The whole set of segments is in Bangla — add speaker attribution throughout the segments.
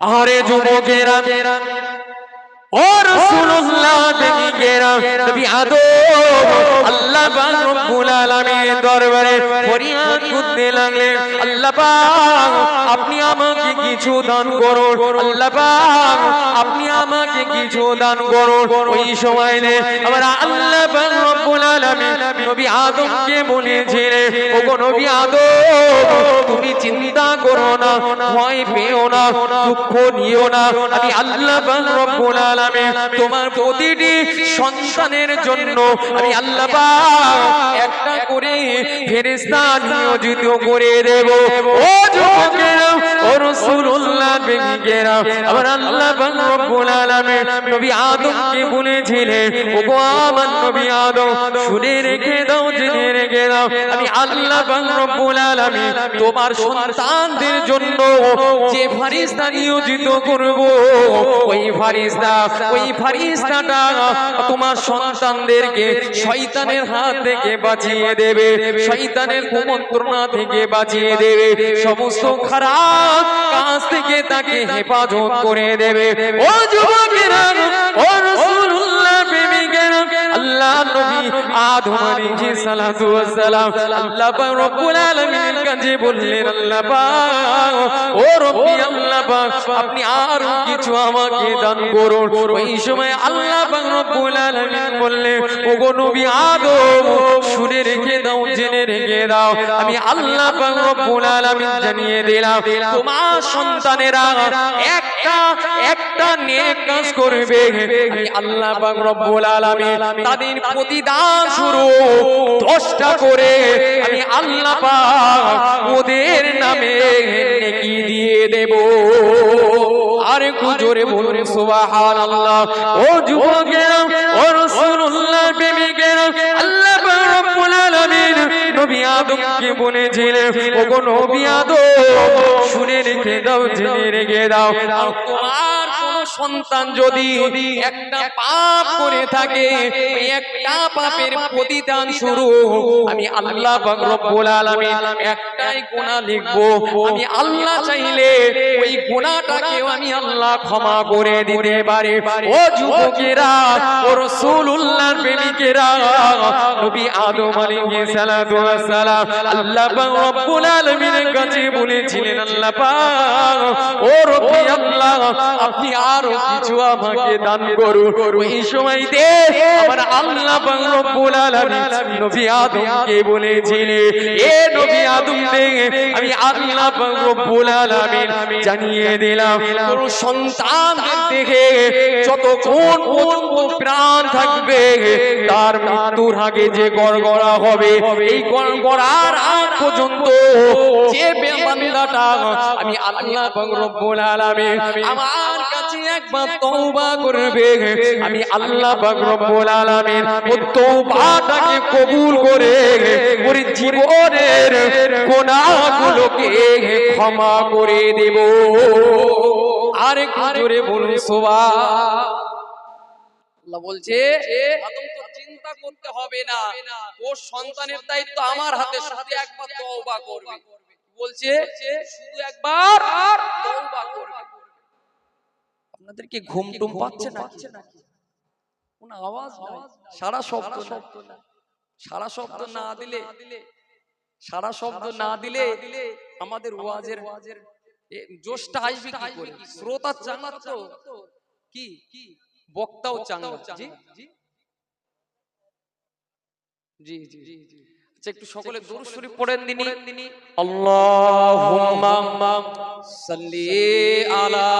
Speaker 1: আরে যুবকেরা ও রাসূলুল্লাহ দেখিকেরা নবী আদম আল্লাহ আপনি আমাকে কিছু দান করুন। আপনি আমাকে কিছু দান করুন। ওই সময় আমার আল্লাহ নবী আদমকে বলেছিলেন নবী আদম, তুমি চিন্তা করো না, ভয় পেও না, দুঃখ নিও না। আমি আল্লাহ রব্বুল আলামিন তোমার প্রতিটি সন্তানের জন্য আমি আল্লাহ পাক একটা করে ফেরেশতা নিয়োজিত করে দেব। ও যুবকেরা, ও রাসূলুল্লাহ আমার আল্লাহ রব্বুল আলামিন নবী বলেছিলেন আমার নবী আদম, শুনে রেখে দাও, জেনে রেখে দাও, আমি আল্লাহ রব্বুল আলামিন তোমার সন্তানদের জন্য যে ফারিস্তা নিয়োজিত করব। ওই ফারিস্তা ওই ফারিস্তাটা তোমার সন্তানদেরকে শয়তানের হাত থেকে বাঁচিয়ে দেবে, শয়তানের কুমন্ত্রণা থেকে বাঁচিয়ে দেবে, সমস্ত খারাপ কাজ থেকে তাকে হেফাজত করে দেবে। ও যুবকেরা আপনি আর কিছু আমাকে দান করুন। ওই সময় আল্লাহ পাক রব্বুল আলামিন নবী আদম, শুনে রেখে দাও, জেনে রেখে দাও। আমি আল্লাহ জানিয়ে দিলাম, তোমার সন্তানেরা একটা একটা নেক কাজ করবে। আল্লাহ রব্বুল আলামিন তাদের প্রতিদান শুরু। দশটা করে আমি আল্লাহ ওদের নামে নেকি দিয়ে দেব। আর একটু জোরে বলুন সুবহানাল্লাহ। ও যুবকেরা ও রাসূলুল্লাহ প্রেমিকেরা আল্লাহ শুনে রেখে দাও, জেনে রেখে দাও। তোমার সন্তান যদি একটা পাপ করে থাকে একটা পাপের প্রতিদান শুরু। আমি আল্লাহ আলামিন একটাই গুনাহ লিখব। আমি আল্লাহ চাইলে ওই গুনাহটাকেও আমি আল্লাহ ক্ষমা করে দিতে পারে। ও যুবকেরা, ও রাসূলুল্লাহর প্রেমিকেরা, নবী আদম ওয়াস সালাম আল্লাহ রব্বুল আলামিনের কাছে বলেছিলেন, আল্লাহ ও আল্লাহ, আপনি আরও কিছু আমাকে দান ওই সময়তে আমার আল্লাহ রব্বুল আলামিন নবী আদমকে বলেছিলেন এ নবী আদম আমি আল্লাহ রব্বুল আলামিন জানিয়ে দিলাম কোন সন্তান দেখে যতক্ষণ পর্যন্ত প্রাণ থাকবে তার মৃত্যুর আগে যে গড়গড়া হবে এই গড়গড়ার আগ পর্যন্ত যে বান্দাটা আমি আল্লাহ রব্বুল আলামিন আমার কাছে একবার তওবা করবে। আমি আল্লাহ পাক রব্বুল আলামিন ও তওবাটাকে কবুল করে ওর জীবনের গুনাহগুলোকে ক্ষমা করে দেব। আরেক জোরে বলুন সুবহান আল্লাহ বলছে চিন্তা করতে হবে না। ওর সন্তানের দায়িত্ব আমার হাতে সাথে একবার তওবা করবে। বলছে? শুধু একবার তওবা করবে। আপনাদের কি ঘুম টুম পাচ্ছে না কোন আওয়াজ সারা শব্দ না সারা শব্দ না দিলে সারা শব্দ না দিলে আমাদের ওয়াজের জোশটা আসবে কি করে? শ্রোতা চাঙ্গা তো। কি? বক্তাও চাঙ্গা। জি জি। জি জি। একটু সকলে দরুদ শরীফ পড়েন তিনি। আল্লাহুম্মা সাল্লি আলা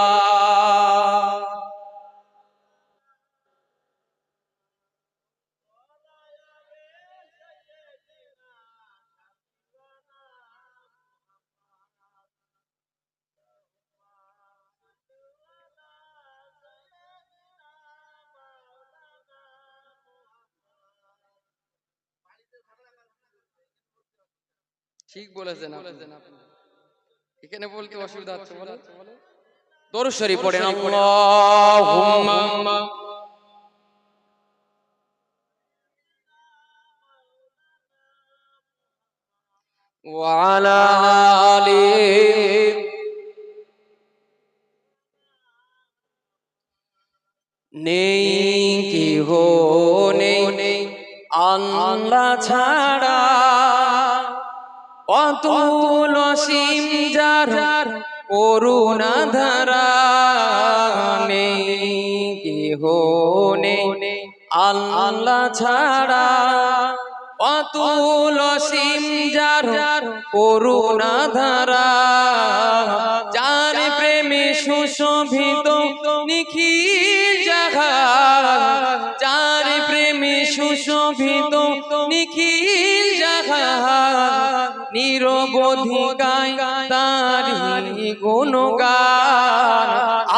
Speaker 1: ঠিক বলেছেন আপনি এখানে বলতে অসুবিধা হচ্ছে বলে দরুদ শরীফ পড়েন আল্লাহুম্মা وعلى آله
Speaker 2: নেই কি হো নেই আল্লাহ ছাড়া অতুল সীম যার করুণা ধারা নেই কি হো নেই। আল্লাহ ছাড়া অতুল সীম যার করুণা ধারা যার প্রেমে সুশোভিত নিখিল জাহা যার প্রেমে সুশোভিত জাহা নিরবধিকায় তারি গুণগান।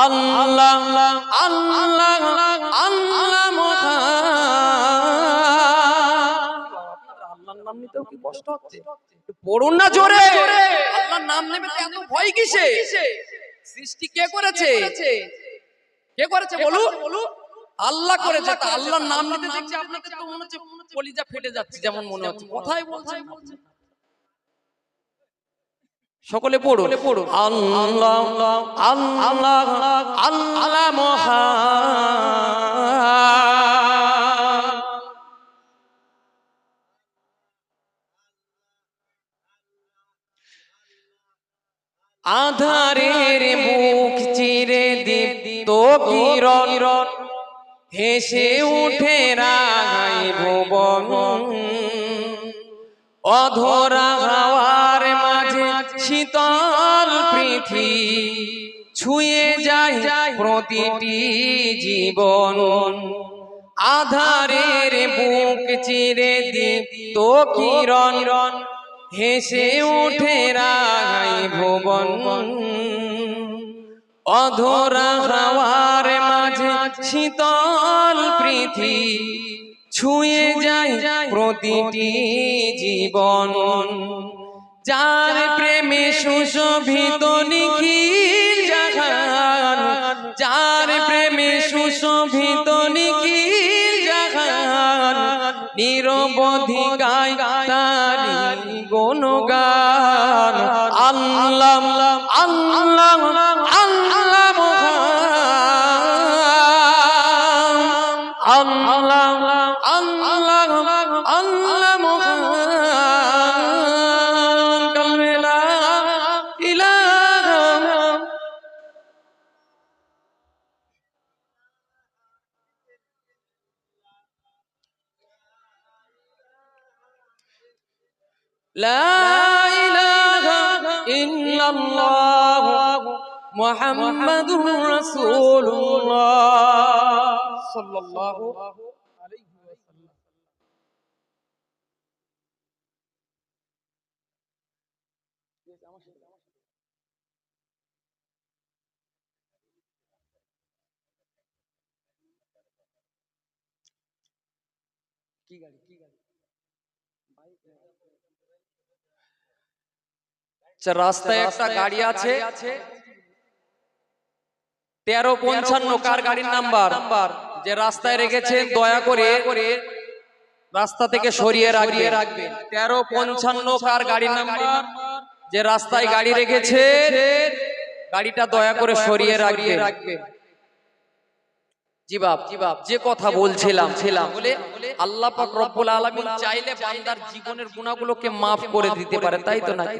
Speaker 2: আল্লাহ আল্লাহ আল্লাহ আল্লাহর নাম নিতেও কি কষ্ট হচ্ছে? পড়ুন না জোরে। আল্লাহর নাম নেবে এত ভয় কিসে? সৃষ্টি কে করেছে? কে করেছে বলু আল্লাহ করেছে। তা আল্লাহর নাম নিতে দেখছি আপনাদের তো মনে হচ্ছে কলিজা ফেটে যাচ্ছে যেমন মনে হচ্ছে। কথাই বলছেন সকলে পড়ো। পড়ো। আল্লাহ আল্লাহ আল্লাহ আধারের মুখ চিরে দীপ্ত কিরণ হেসে উঠে রাগাই ভুবন। অধরা হাওয়ার মাঝে শীতল পৃথি ছুঁয়ে যায় প্রতিটি জীবন। আধারের বুক চিরে দীপ্ত কিরণ, হেসে উঠে রাগাই ভুবন। অধরা হাওয়ার মাঝে শীতল পৃথি ছুঁয়ে যায় প্রতিটি জীবন। যার প্রেমে সুশোভিত নিখিল জাহান যার প্রেমে সুশোভিত নিখিল জাহান নিরবধি গায় গায় গুণগান। আল্লাহ আল্লাহ আল্লাহ لا إله إلا الله محمد رسول الله صلى الله عليه وسلم কি গাড়ি কি গাড়ি আচ্ছা, রাস্তায় একটা গাড়ি আছে তেরো পঞ্চান্ন কার গাড়ির নাম্বার। যে রাস্তায় রেখেছেন দয়া করে রাস্তা থেকে সরিয়ে রাখবে। তেরো পঞ্চান্ন কার গাড়ির নাম্বার। যে রাস্তায় গাড়ি রেখেছে গাড়িটা দয়া করে সরিয়ে রাখবে। রাখবে। জি বাপ জি বাপ যে কথা বলছিলাম ছিলাম বলে আল্লাহ পাক রব্বুল আলামিন চাইলে বান্দার জীবনের গুনাহগুলোকে maaf করে দিতে পারে তাই তো নাকি?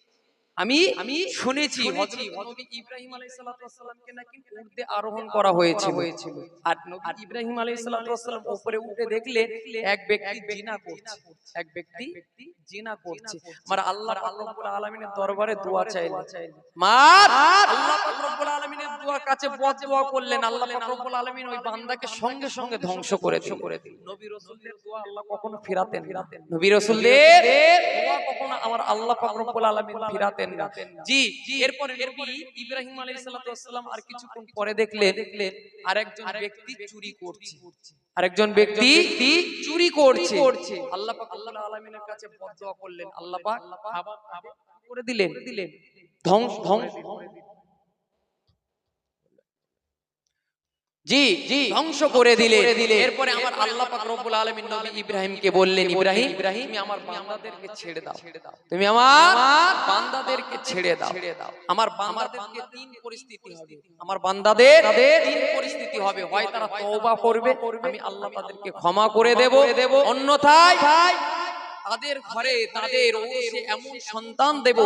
Speaker 2: আমি আমি শুনেছি নবী ইব্রাহিম আলাইহিস সালাতু নাকি উর্দে আরোহণ করা হয়েছিল। আর নবী ইব্রাহিম আলাইহিস সালাতু উপরে উঠে দেখলে এক ব্যক্তি জিনা করছে। এক ব্যক্তি জিনা করছে। মানে আল্লাহ রব্বুল আলামিনের দরবারে দোয়া চাইলেন। মা আল্লাহ রব্বুল আলামিনের দোয়া কাছে দোয়া করলেন। আল্লাহ রব্বুল আলামিন ওই বান্দাকে সঙ্গে সঙ্গে ধ্বংস করে দিলেন। নবী রাসূলদের দোয়া আল্লাহ কখনো ফিরাতেন নবী রাসূলদের দোয়া কখনো আমার আল্লাহ পাক রব্বুল আলামিন ফিরাতেন না। জি এরপরে নবী ইব্রাহিম আলাইহিস সালাতু ওয়াসসালাম আর কিছুক্ষণ পরে দেখলেন আরেকজন ব্যক্তি চুরি করছে। আরেকজন ব্যক্তি চুরি করছে। আল্লাহ পাক আল্লাহ আলামিনের কাছে বদদোয়া করলেন। আল্লাহ পাক করে দিলেন। দিলেন। ধ্বংস ধ্বংস জি জি। ধ্বংস করে দিলে। এরপরে আমার আল্লাহ পাক রব্বুল আলামিন নবী ইব্রাহিমকে বললেন ইব্রাহিম ইব্রাহিম তুমি আমার বান্দাদেরকে ছেড়ে দাও। তুমি আমার বান্দাদেরকে ছেড়ে দাও। আমার বান্দাদেরকে তিন পরিস্থিতি হবে। আমার বান্দাদের তিন পরিস্থিতি হবে। হয় তারা তওবা করবে আমি আল্লাহ তাদেরকে ক্ষমা করে দেব। অন্যথায় তাদের ঘরে তাদের এমন সন্তান দেব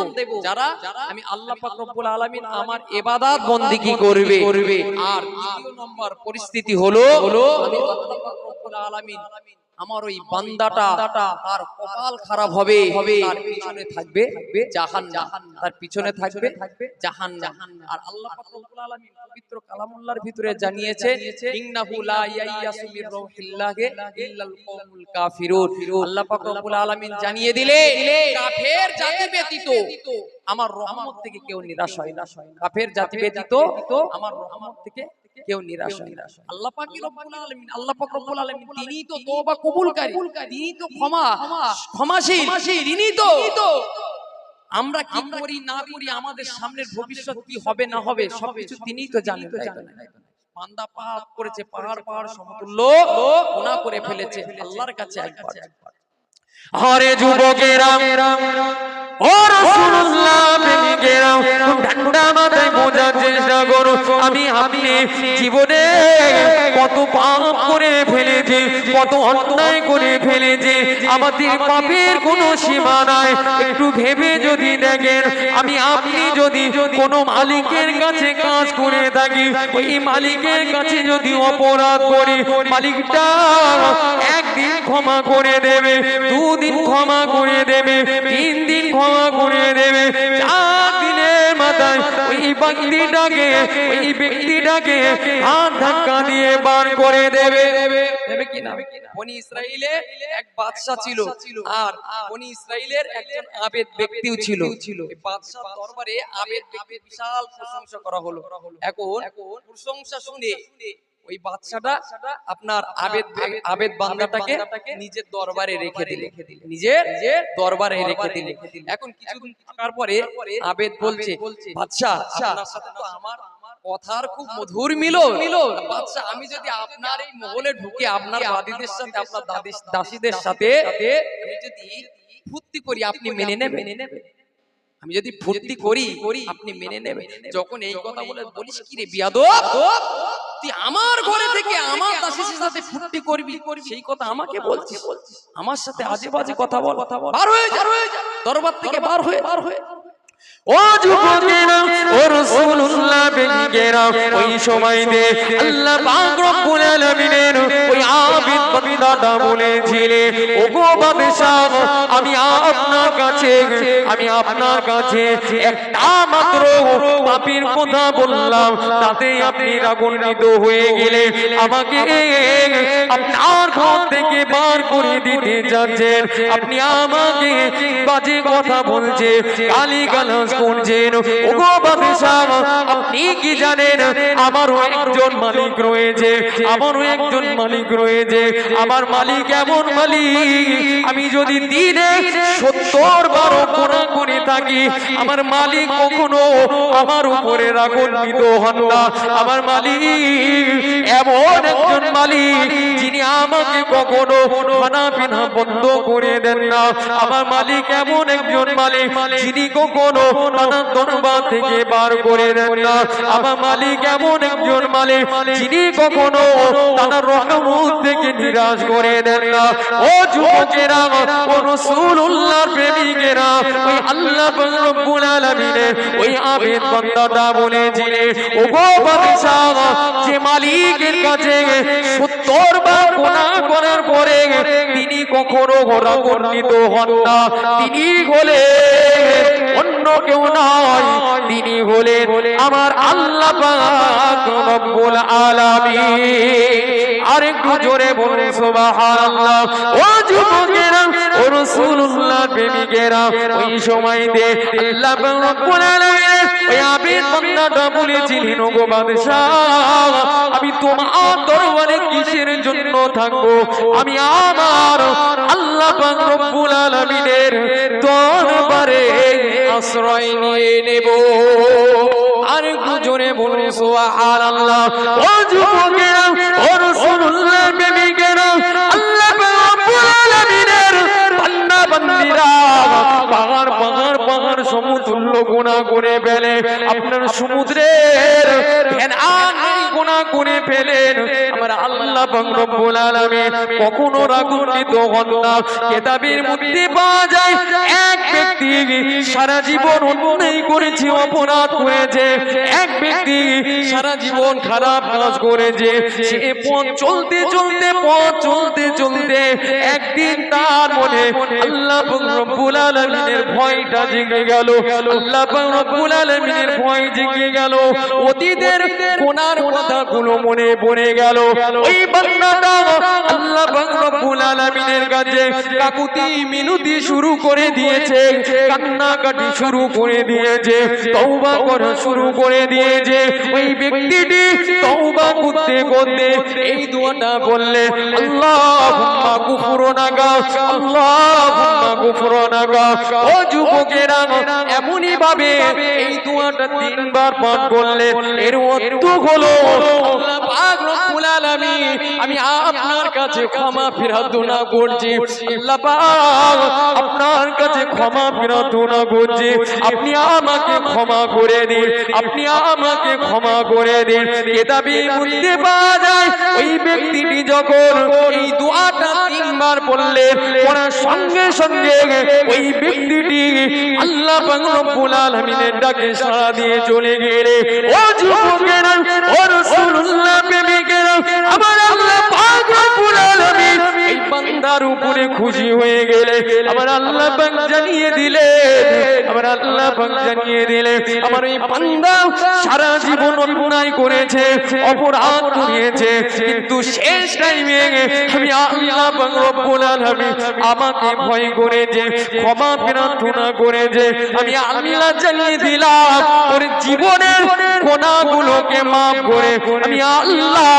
Speaker 2: যারা আমি আল্লাহ পাক রব্বুল আলামিন আমার ইবাদত বন্দেগী করবে। আর দ্বিতীয় নম্বর পরিস্থিতি হলো আমি আল্লাহ পাক রব্বুল আলামিন আমার ওই বান্দাটা তার কপাল খারাপ হবে তার পিছনে থাকবে জাহান্নাম তার পিছনে থাকবে জাহান্নাম। আর আল্লাহ পাক রব্বুল আলামিন পবিত্র কালামুল্লাহর ভিতরে জানিয়েছে ইন্নাহু লা ইয়াইয়াসু মির রাউহিল্লাহি ইল্লাল কওমুল কাফিরুন। আল্লাহ পাক রব্বুল আলামিন জানিয়ে দিলে কাফের জাতি ব্যতীত আমার রহমত থেকে কেউ নিরাশ হয় না। কাফের জাতি ব্যতীত আমার রহমত থেকে কেউ নিরাশ আল্লাহ পাক রব্বুল আলামিন আল্লাহ পাক রব্বুল আলামিন তিনি তো তওবা কবুলকারী। তিনি তো ক্ষমা। ক্ষমাশীল। তিনি তো। আমরা কি করি না করি আমাদের সামনের ভবিষ্যৎ কি হবে না হবে সবকিছু তিনিই তো জানেন। তাই তো না? বান্দা পাপ করেছে পাহাড় পাহাড় সমতুল্য গুনাহ করে ফেলেছে। আল্লাহর কাছে একবার।
Speaker 1: হরে যুবকেরা আমি জীবনে কত পাপ করে ফেলেছি, কত অন্যায় করে ফেলেছি। আমাদের পাপের সীমা নাই। একটু ভেবে যদি দেখেন, আমি আপনি যদি কোনো মালিকের কাছে কাজ করে থাকি, ওই মালিকের কাছে যদি অপরাধ করি, মালিকটা একদিন ক্ষমা করে দেবে, দুদিন ক্ষমা করে দেবে, তিন দিন ক্ষমা করে দেবে। চার দিনের মাথায় ওই ব্যক্তিটাকে ওই ব্যক্তিটাকে হাত ধাক্কা দিয়ে বার করে দেবে।
Speaker 2: দেবে কি না বনি ইসরাইলে এক বাদশা ছিল আর বনি ইসরাইলের একজন আবেদ ব্যক্তিও ছিল। এই বাদশার দরবারে আবেদ ব্যক্তি বিশাল প্রশংসা করা হলো। এখন প্রশংসা শুনে ওই বাদশাটা আপনার আবেদ আবেদ বান্দাটাকে নিজের দরবারে রেখে দিলে নিজের দরবারে রেখে দিলে এখন কিছুদিন থাকার পরে আবেদ বলছে বাদশা আপনার সাথে তো আমার কথার খুব মধুর মিল মিল বাদশা আমি যদি আপনার এই মহলে ঢুকে আপনার বাদীদের সাথে আপনার দাদি- দাসীদের সাথে আমি যদি ফুর্তি করি আপনি মেনে নেবেন? মেনে নেবেন। আমি যদি ফুর্তি করি আপনি মেনে নেবেন। যখন এই কথা বলে বলিস কি রে বিয়াদব? তুই আমার ঘরে থেকে আমার দাসীদের সাথে ফুর্তি করবি? সেই কথা আমাকে বলছিস। আমার সাথে আজে বাজে কথা বল। বার হয়ে যা। দরবার থেকে বার হয়ে বার হয়ে
Speaker 1: ও যুবকেরা ও রাসূলুল্লাহ বেগেরা ওই সময় দে আল্লাহ পাক রব্বুল আলামিনের ওই আবিদ বান্দাটা বলেছিলেন ও গো বাদশাহ আমি আপনার কাছে, আমি আপনার কাছে একটা মাত্র পাপীর কথা বললাম, তাতে আপনি রাগান্বিত হয়ে গেলেন আমাকে আপনার ঘর থেকে বার করে দিতে যাচ্ছেন। আপনি আমাকে বাজে কথা বলছে গালি গালাজ করছেন। ওগো বাদশাহ আপনি কি জানেন, আমারও একজন মালিক রয়েছে, আমারও একজন মালিক রয়েছে। আমার মালিক এমন মালিক, আমি যদি দিনে সত্তর বারো করে থাকি। আমার মালিক কখনো আমার উপরে রাগান্বিত হন না। আমার মালিক এমন একজন মালিক যিনি আমাকে কখনো খানা পিনা বন্ধ করে দেন না। আমার মালিক এমন একজন মালিক যিনি কখনো নানা থেকে বার করে দেন না। আমার মালিক এমন একজন মালিক যিনি কখনো নানা রহমত থেকে নিরাশ করে দেন না। ও যুবকেরা, ও রাসূলুল্লাহর প্রেমিকেরা ওই আল্লাহ ওই আবেদ বান্দাটা বলেছিলেন ও গো বাদশাহ, যে মালিকের কাছে সত্তর বার গোনা করার পরে তিনি কখনো রাগান্বিত হন না। তিনি হলে অন্য কেউ নয়। তিনি হলেন আমার আল্লাহ রব্বুল আলামিন। আরেকটু জোরে বলুন সুবহানাল্লাহ। ও যুবকেরা, ও রাসূলুল্লাহ। প্রেমিকেরা ওই সময় দে আল্লাহ রব্বুল আলামিন ওই আবেদ বান্দাটা বলেছিলেন, ওগো বাদশাহ, আমি তোমার দরবারে কিসের জন্য থাকব? আমি আমার আল্লাহ পাক রব্বুল আলামিনের দরবারে আশ্রয় নিয়ে নেব। আর জোরে বলুন, সুবহানাল্লাহ। ও যুবকেরা, ও রাসূলুল্লাহ করে ফেলে। আপনার সমুদ্রের গুণা করে ফেলেন আল্লাহ রব্বুল কখনো রাগুন্ডিত হন না। কিতাবের মধ্যে পাওয়া যায় ব্যক্তি সারা জীবন অন্যায় করেছে, অপরাধ করেছে। এক ব্যক্তি সারা জীবন খারাপ কাজ করেছে। সে পথ চলতে চলতে, পথ চলতে চলতে একদিন তার মনে আল্লাহ রব্বুল ভয়টা জেগে গেল। আল্লাহ রব্বুল ভয় জেগে গেল। অতীতের কোনার কথাগুলো মনে পড়ে গেল। ওই বান্দাটা আল্লাহ রব্বুল কাছে কাকুতি শুরু করে দিয়েছে। কান্নাকাটি শুরু করে দিয়েছে, তওবা করা শুরু করে দিয়েছে। ওই ব্যক্তিটি তওবা করতে করতে এই দোয়াটা বললে, আল্লাহুম্মা গুফরানাকা আল্লাহুম্মা গুফরানাকা ও যুবকেরা এমনই ভাবে এই দোয়াটা তিনবার পাঠ করলে, এর অর্থ হলো আমি আপনার কাছে ক্ষমা প্রার্থনা করছি। আল্লাহ পাক আপনার কাছে ক্ষমা প্রার্থনা করছি। আপনি আমাকে ক্ষমা করে দিন। আপনি আমাকে ক্ষমা করে দিন। কিতাবে মধ্যে পাওয়া যায়, ওই ব্যক্তিটি যখন এই দোয়াটা তিনবার পড়লে পড়ার সঙ্গে সঙ্গে ওই ব্যক্তিটি আল্লাহ রব্বুল আলামিনের ডাকে সাড়া দিয়ে চলে গেলে ও যুবকেরা, ও রাসূলুল্লাহ প্রেমিকেরা, আমার বান্দার উপরে খুশি হয়ে গেলে আমার আল্লাহ পাক জানিয়ে দিলে আমার আল্লাহ পাক জানিয়ে দিলে আমার এই বান্দা সারা জীবন অন্যায় করেছে, অপরাধ করেছে কিন্তু শেষ টাইমে আমি আল্লাহ পাক রব্বুল আলামিন আমাকে ভয় করেছে, ক্ষমা প্রার্থনা করেছে, আমি আল্লাহ জানিয়ে দিলাম, ওর জীবনের গোনাগুলোকে মাফ করে, আমি আল্লাহ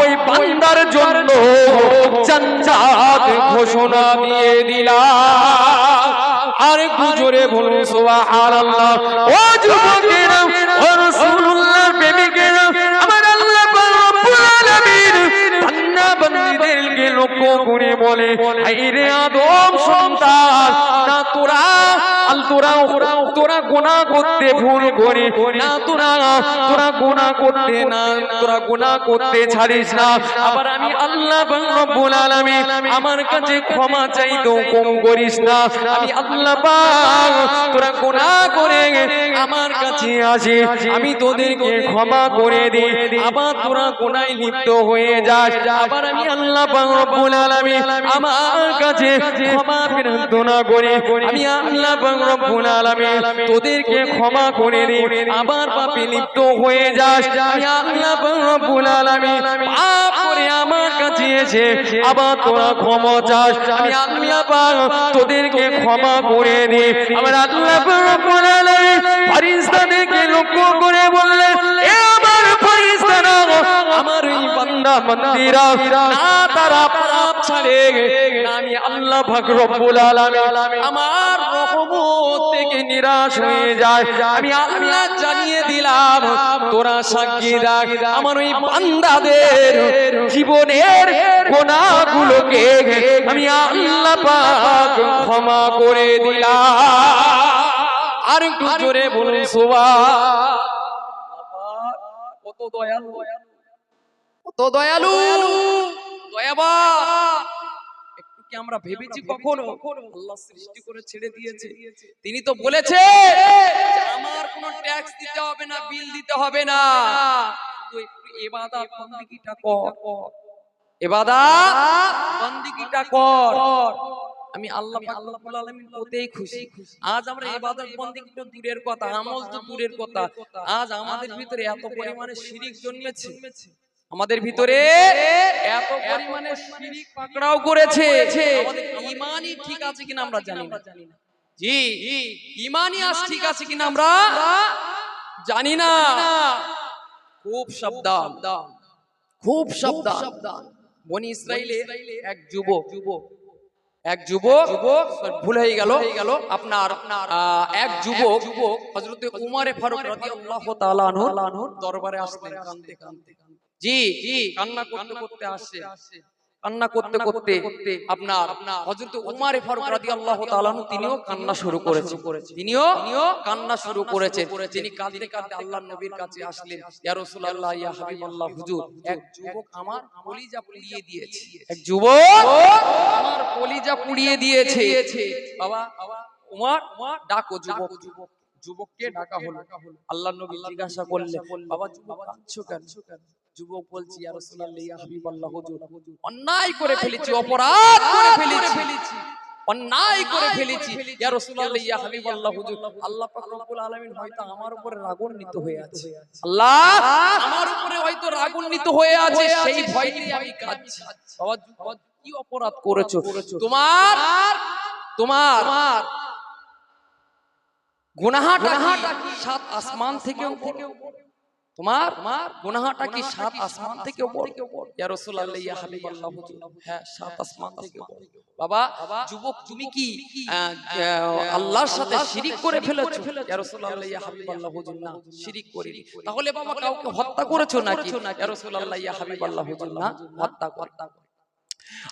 Speaker 1: ওই বান্দার জন্য জান্নাত ঘোষণা দিয়ে দিলাম আর গুজরে জোরে বলুন সুবহানাল্লাহ। ও আল্লাহ ও রাসূলুল্লাহ লক্ষ্য করে বলে আইরে আদম সন্তান, না তোরা তোরা গুনাহ করতে ভুল করে, না তোরা তোরা গুনাহ করতে না, তোরা গুনাহ করতে ছাড়িস না। আবার আমি আল্লাহ আমার কাছে ক্ষমা চাইতেও কম করিস না। আমি আল্লাহ তোরা গুনাহ করে আমার কাছে আসি, আমি তোদেরকে ক্ষমা করে দিই। আবার তোরা গুনায় লিপ্ত হয়ে যাস। আবার আমি আল্লাহ রব্বুল আলামিন আমার কাছে ক্ষমা প্রার্থনা করে। আমি আল্লাহ রব্বুল আলামিন তোদেরকে ক্ষমা করে দিই। আবার পাপে লিপ্ত হয়ে যাস। আমি আল্লাহ রব্বুল আলামিন পাপ করে আমার কাছে এসে আবার তোরা ক্ষমা চাস। আমি আল্লাহ পাক তোদেরকে ক্ষমা করে দিই। আমার আল্লাহ রব্বুল আলামিন লক্ষ্য করে বললেন বান্দা বান্দীরা না তারা পাপ ছাড়ে। আমি আল্লাহ পাক রব্বুল আলামিন আমার রহমত থেকে নিরাশ হয়ে যায়। আমি আল্লাহ জানিয়ে দিলাম, তোরা সাক্ষী রাখ, আমার ওই বান্দাদের জীবনের গোনাগুলোকে আমি আল্লাহ পাক ক্ষমা করে দিলাম। আর একটু জোরে বলুন কত দয়ালু। কত দয়ালু দয়াবান একটু কি আমরা ভেবেছি কখনো? আল্লাহ সৃষ্টি করে ছেড়ে দিয়েছে। তিনি তো বলেছে আমার কোনো ট্যাক্স দিতে হবে না বিল দিতে হবে না। একটু ইবাদত বন্দেগীটা কর। আমি আল্লাহ রব্বুল আলামিন ওতেই খুশি। আজ আমরা ইবাদত বন্দেগী তো দূরের কথা আমল তো দূরের কথা। আজ আমাদের ভিতরে এত পরিমাণে শিরিক জন্মেছে। আমাদের ভিতরে এত পরিমাণে শিরিক পাকড়াও করেছে। আমাদের ঈমানই ঠিক আছে কিনা আমরা জানি না। জি ঈমানই আজ ঠিক আছে কিনা আমরা জানি না। খুব সাবধান। খুব সাবধান। বনি ইসরাইলে এক যুবক যুবক।
Speaker 2: এক যুবক যুবক ভুল হয়ে গেল। হয়ে গেল। আপনার এক যুবক যুবক হযরত উমারে ফারুক রাদিয়াল্লাহু তাআলা আনহুর দরবারে আসলেন। কাঁদতে কাঁদতে। জি কান্না করতে করতে আসে। কান্না করতে করতে আপনার হযরত উমারে ফারুক রাদিয়াল্লাহু তাআলা তিনিও কান্না শুরু করেছেন। তিনিও কান্না শুরু করেছেন। তিনি কাঁদতে কাঁদতে আল্লাহর নবীর কাছে আসলেন। ইয়া রাসূলুল্লাহ ইয়া হাবিবাল্লাহ হুজুর এক যুবক আমার কলিজা পুড়িয়ে দিয়েছে। এক যুবক আমার কলিজা পুড়িয়ে দিয়েছে। বাবা উমার ডাকো যুবক। যুবককে ডাকা হলো। আল্লাহ নবী জিজ্ঞাসা করলেন বাবা যুবক কাঁদছো কেন? যুবক বলছি হাবিবাল্লাহ হুজুর। অন্যায় করে ফেলেছি অপরাধ করে ফেলেছি। অন্যায় করে ফেলেছি। ইয়া রাসূলুল্লাহ ইয়া হাবিবাল্লাহ হুজুর আল্লাহ পাক রব্বুল আলামিন হয়তো আমার উপরে রাগান্বিত হয়ে আছে। আল্লাহ আমার উপরে হয়তো রাগান্বিত হয়ে আছে সেই ভয় আমি কাঁদছি বাবা বাবা, কি অপরাধ করেছ? তোমার তোমার গুনাহাটা সাত আসমান থেকে তোমার গুনাহাটা কি সাত আসমান থেকে ইয়া রাসূলুল্লাহ ইয়া হাবিবাল্লাহ হ্যাঁ সাত আসমান থেকে বাবা যুবক তুমি কি আল্লাহর সাথে শিরিক করে ফেলেছো? ইয়া রাসূলুল্লাহ ইয়া হাবিবাল্লাহ হুজুর না। শিরিক করিনি তাহলে বাবা কাউকে হত্যা করেছ নাকি? ইয়া রাসূলুল্লাহ ইয়া হাবিবাল্লাহ হুজুর না। হত্যা হত্যা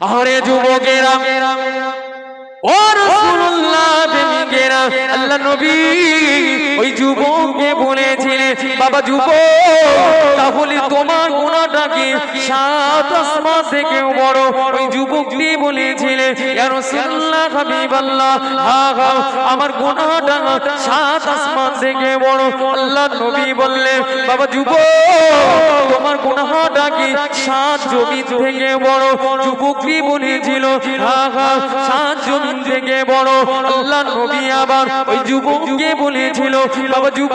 Speaker 1: আরে যুবকেরা ও রাসূলুল্লাহ, প্রেমিকেরা, আল্লাহ নবী, ওই যুবককে বলেছিলেন, বাবা যুবক, তাহলে তোমার গুনাহটাকে সাত আসমান থেকে বড়। ওই যুবকটি বলেছিলেন, ইয়া রাসূলুল্লাহ হাবিবাল্লাহ আমার গুনাহটা সাত আসমান থেকে বড় আল্লাহ নবী বললেন বাবা যুব তোমার গুনাহাটা কি সাত জমি থেকে বড় যুবকটি বলেছিল। হা সাত জমি থেকে বড় আল্লাহ নবী আবার ওই যুবককে বলেছিল, বাবা তোমার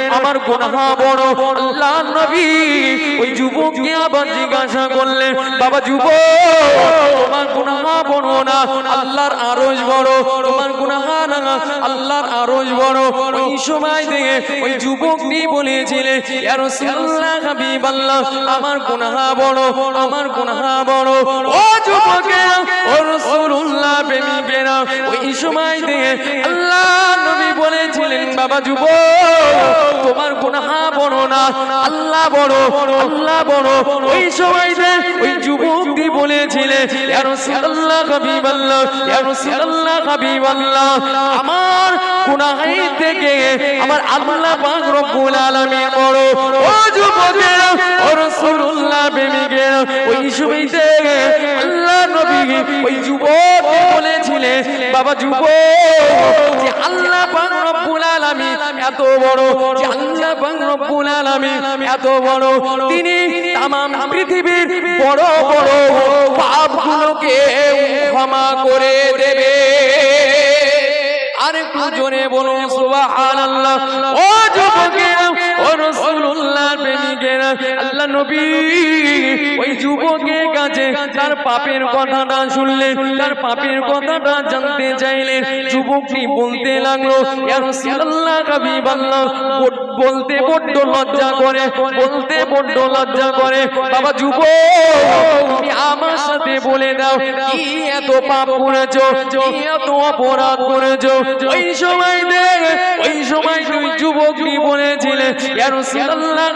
Speaker 1: আমার গুনাহ বড়, আল্লাহ নবী। ওই যুবককে আবার জিজ্ঞাসা করলেন, বাবা যুবক, তোমার গুনাহ বড় না? আল্লাহর আরজ বড়, তোমার গুনাহ না? আল্লাহর আরজ বড়। ওই সময় দিয়ে ওই যুবকটি বলেছিলেন, ইয়া রাসূলুল্লাহ, হাবিবাল্লাহ, আমার গুনাহ বড়, আমার গুনাহ বড়। ও যুবকেরা ও রাসূলুল্লাহ, প্রেমিকেরা, ওই সময় দিয়ে আল্লাহ নবী বলেছিলেন বাবা যুবক, তোমার গুনাহ বড় না, আল্লাহ বড় আল্লাহ বড়। ওই সময় ওই যুবকটি হাবিবাল্লাহ আমার গুনাহের থেকে আমার আল্লাহ রব্বুল আলামিন বড়। ও যুবকেরা, ও রাসূলুল্লাহ প্রেমিকেরা, ওই সময় আল্লাহ নবী ওই যুবক বলেছিলেন বাবা যুবক, যে আল্লাহ রব্বুল আলামিন এত বড় যে আল্লাহ পাক রব্বুল আলামিন এত বড় তিনি तमाम পৃথিবীর বড় বড় পাপগুলোকে ক্ষমা করে দেবে আর একটু জোরে বলুন সুবহানাল্লাহ ও যুবকেরা ও রাসূলুল্লাহ প্রেমিকেরা আল্লাহ নবী ওই যুবকের কাছে তার পাপের কথাটা শুনলেন, তার পাপের কথাটা জানতে চাইলেন। যুবকটি বলতে লাগল বলতে বড্ড লজ্জা করে, বলতে বড্ড লজ্জা করে, বাবা যুবক আমার সাথে বলে দাও, কি এত পাপ করেছ এত অপরাধ করেছ? ওই সময় দেখ, ওই সময় তুই যুবকটি বলেছিলে ইয়া রাসূলুল্লাহ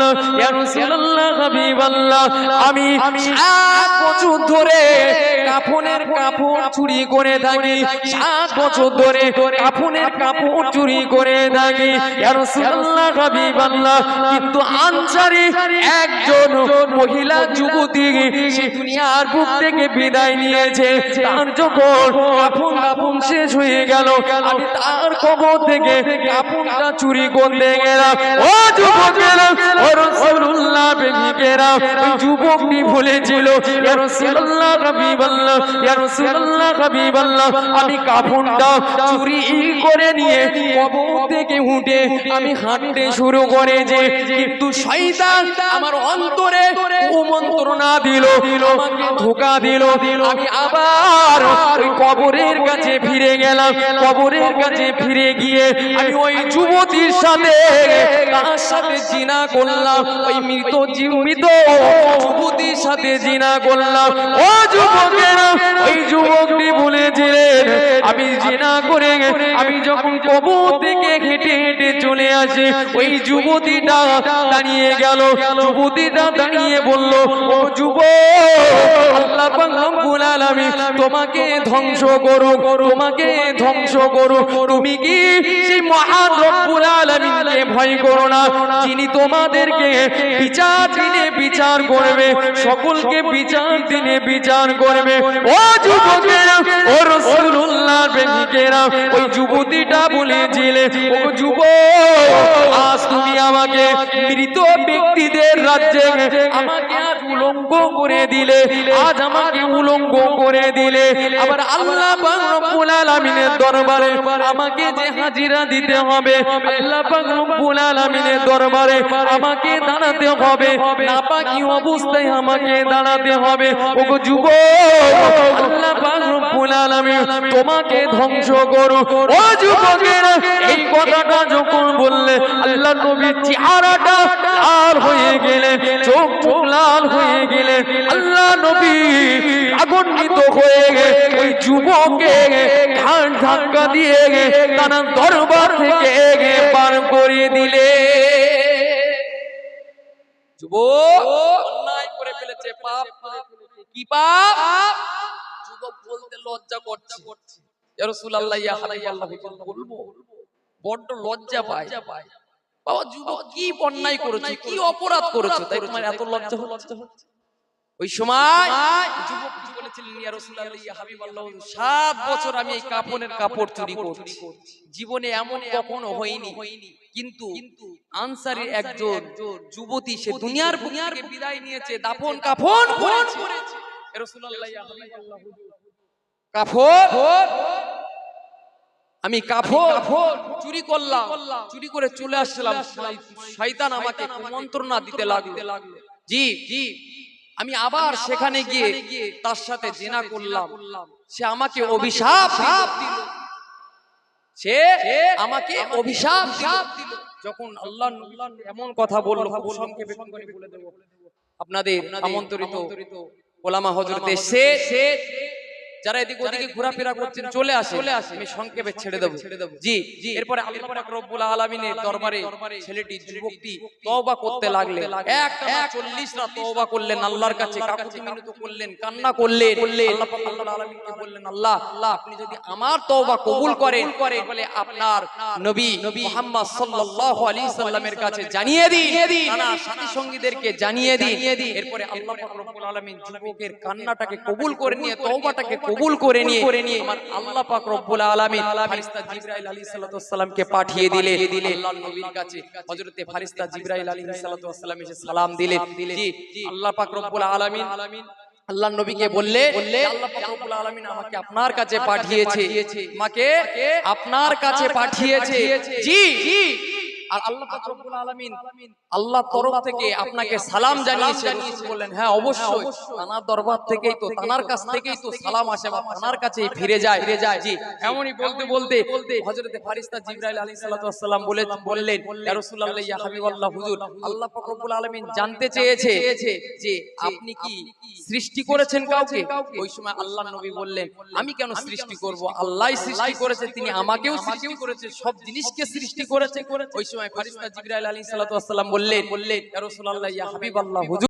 Speaker 1: হাবিবাল্লাহ রাসূলুল্লাহ হাবিবাল্লাহ আমি সাত বছর ধরে কাফনের কাপড় চুরি করে থাকি। সাত বছর ধরে কাফনের কাপড় চুরি করে থাকি। রাসূলুল্লাহ হাবিবাল্লাহ কিন্তু আনসারী একজন মহিলা যুবতী সে দুনিয়ার বুক থেকে বিদায় নিয়েছে। তার যখন কাফন কাফন শেষ হয়ে গেল আমি তার কবর থেকে কাপড়টা চুরি করতে গেলাম। ও যুবকেরা আমি চুরি করে নিয়ে থেকে উঠে আমি হাঁটতে শুরু করেছি কিন্তু শয়তান আমার অন্তরে কুমন্ত্রণা দিল ধোকা দিল, আমি আবার কবরের কাছে ফিরে গেলাম, কবরের কাছে ফিরে গিয়ে আমি ওই যুবতীর সাথে, তার সাথে করলাম ওই মৃত জীবিত যুবতীর সাথে জিনা করলাম। ও যুবকেরা, ওই যুবকটি বলেছিলেন, আমি জিনা করে আমি যখন কবর থেকে হেঁটে হেঁটে চলে আসি। ওই যুবতীটা দাঁড়িয়ে গেল। যুবতীটা দাঁড়িয়ে বলল, ও যুব আল্লাহ তোমাকে ধ্বংস করো তোমাকে ধ্বংস করো তুমি কি সেই মহান রব্বুল আলামিনকে ভয় করো না? যিনি তোমাদেরকে বিচার দিনে বিচার করবে, সকলকে বিচার দিনে বিচার করবে। ও যুবকেরা, ও রাসূলুল্লাহ প্রেমিকেরা, ওই যুবতীটা বলেছিলে, ও যুব আজ তুমি আমাকে মৃত ব্যক্তিদের রাজ্যে আমাকে আজ উলঙ্গ করে দিলে। আজ আমাকে উলঙ্গ করে দিলে। আবার আল্লাহ দরবারে আমাকে যে হাজিরা দিতে হবে, আল্লাহ দরবারে আমাকে দাঁড়াতে হবে। অবস্থায় আমাকে দাঁড়াতে হবে। যুব আল্লাহ তোমাকে ধ্বংস করো ও যুবকেরা, এই কথাটা যখন বললে, আল্লাহ নবীর চেহারাটা লাল হয়ে গেলে, চোখ চোখ লাল হয়ে গেলে, আল্লাহ নবী আগুনিত হয়ে গে ওই যুবকে ঘাট ধাক্কা দিয়ে গে তারা দরবার থেকে গে পার করে দিলে।
Speaker 2: যুবক অন্যায় করে ফেলেছে, পাপ। কি পাপ? যুবক বলতে লজ্জা করছে। ইয়া রাসূলুল্লাহ, ইয়া হাবিবাল্লাহ বলব? বড্ড লজ্জা পায়। বাবা যুবক কি অন্যায় করেছ? কি অপরাধ করেছ? তাই তোমার এত লজ্জা হচ্ছে? ওই সময় যুবক বলেছিলেন ইয়া রাসূলুল্লাহ ইয়া হাবিবাল্লাহ বছর আমি এই কাপনের কাপড় চুরি করছি। জীবনে এমন কখনো হয়নি কিন্তু আনসারের একজন যুবতী সে দুনিয়ার বুক থেকে বিদায় নিয়েছে দাফন কাফন করেছে। রাসূলুল্লাহ ইয়া হাবিবাল্লাহ কাফন? আমি কাফন চুরি করলাম। চুরি করে চলে আসলাম। শয়তান আমাকে কুমন্ত্রণা দিতে লাগল। জি জি। আমি আবার সেখানে গিয়ে তার সাথে জেনা করলাম। সে আমাকে অভিশাপ দিল। সে আমাকে অভিশাপ দিল। যখন আল্লাহ এমন কথা বলল সংক্ষেপে করে বলে দেব। আপনাদের আমন্ত্রিত ওলামা হযরত সে যারা এদিক ওদিকে ঘোরাফেরা করছেন চলে আসে আমি সংক্ষেপে ছেড়ে দেবো। জি জি। এরপরে আল্লাহ পাক রব্বুল আলামিনের দরবারে ছেলেটি যুবকটি তওবা করতে লাগলেন। এক 40 রাত তওবা করলেন আল্লাহর কাছে কাকুতি মিনতি করলেন কান্না করলেন। আল্লাহ পাক রব্বুল আলামিনকে বললেন আল্লাহ আল্লাহ আপনি যদি আমার তওবা কবুল করেন তাহলে আপনার নবী মুহাম্মদ সাল্লাল্লাহু আলাইহি সাল্লামের কাছে জানিয়ে দিন। নানা সাথী সঙ্গীদেরকে জানিয়ে দিন। এরপরে আল্লাহ পাক রব্বুল আলামিন যুবকের কান্নাটাকে কবুল করে নিয়ে তওবাটাকে কবুল করে নিয়ে আমার আল্লাহ পাক রব্বুল আলামিন ফারিস্তা জিবরাইল আলাইহিস সালাতু ওয়াসসালামকে পাঠিয়ে দিলে আল্লাহর নবীর কাছে হযরতে ফারিস্তা জিবরাইল আলাইহিস সালাতু ওয়াসসালাম এসে সালাম দিলেন। জি আল্লাহ পাক রব্বুল আলামিন আল্লাহ নবীকে বললে আল্লাহ পাক রব্বুল আলামিন আমাকে আপনার কাছে পাঠিয়েছে। আমাকে আপনার কাছে পাঠিয়েছে। জি। আর আল্লাহ পাক রব্বুল আলামিন আল্লাহ তরফ থেকে আপনাকে সালাম জানিয়েছে রাসূল বললেন হ্যাঁ অবশ্যই। তানার দরবার থেকেই তো তানার কাছ থেকেই তো সালাম আসে বা তানার কাছেই ফিরে যায়। ফিরে যায়। জি। এমনই বলতে বলতে হযরতে ফারিস্তা জিবরাইল আলাইহিস সালাতু ওয়াসসালাম বলে বললেন ইয়া রাসূলুল্লাহ ইয়া হাবিবাল্লাহ হুজুর আল্লাহ পাক রব্বুল আলামিন জানতে চেয়েছে যে আপনি কি সৃষ্টি করেছেন কাউকে? ওই সময় আল্লাহ নবী বললেন আমি কেন সৃষ্টি করব? আল্লাহই সৃষ্টি করেছে তিনি আমাকেও সৃষ্টি করেছে সব জিনিসকে সৃষ্টি করেছে ওই সময় ফারিস্তা জিবরাইল আলাইহিস সালাতু ওয়াসসালাম বললেন বললেন ইয়া রাসূলুল্লাহ ইয়া হাবিবাল্লাহ হুজুর